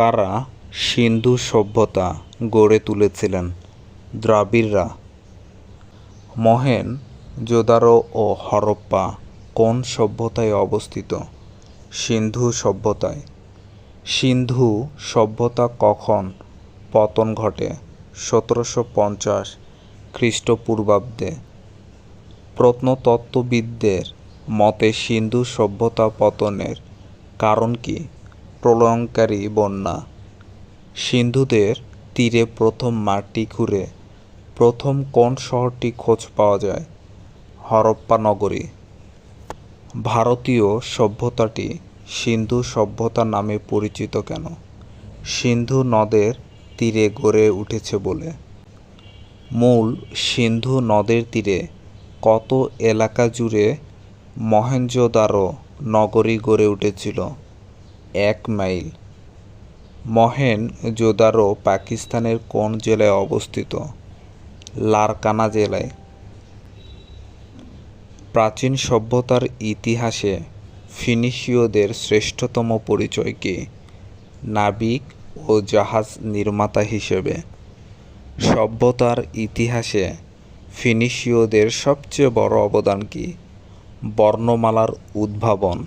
কারা সিন্ধু সভ্যতা গড়ে তুলেছিলেন? দ্রাবিড়রা। মহেন, জোদারো ও হরপ্পা কোন সভ্যতায় অবস্থিত? সিন্ধু সভ্যতায়। সিন্ধু সভ্যতা কখন পতন ঘটে? সতেরোশো পঞ্চাশ খ্রিস্টপূর্বাব্দে। প্রত্নতত্ত্ববিদদের মতে সিন্ধু সভ্যতা পতনের কারণ কি? প্রলয়ঙ্কারী বন্যা। সিন্ধুদের তীরে প্রথম মাটি খুঁড়ে প্রথম কোন শহরটি খোঁজ পাওয়া যায়? হরপ্পা নগরী। ভারতীয় সভ্যতাটি সিন্ধু সভ্যতা নামে পরিচিত কেন? সিন্ধু নদের তীরে গড়ে উঠেছে বলে। মূল সিন্ধু নদের তীরে কত এলাকা জুড়ে মহেঞ্জোদারো নগরী গড়ে উঠেছিল? এক মাইল। মহেন জোদারো পাকিস্তানের কোন জেলায় অবস্থিত? লারকানা জেলায়। প্রাচীন সভ্যতার ইতিহাসে ফিনিশীয়দের শ্রেষ্ঠতম পরিচয় কি? নাবিক ও জাহাজ নির্মাতা হিসেবে। সভ্যতার ইতিহাসে ফিনিশীয়দের সবচেয়ে বড় অবদান কি? বর্ণমালার উদ্ভাবন।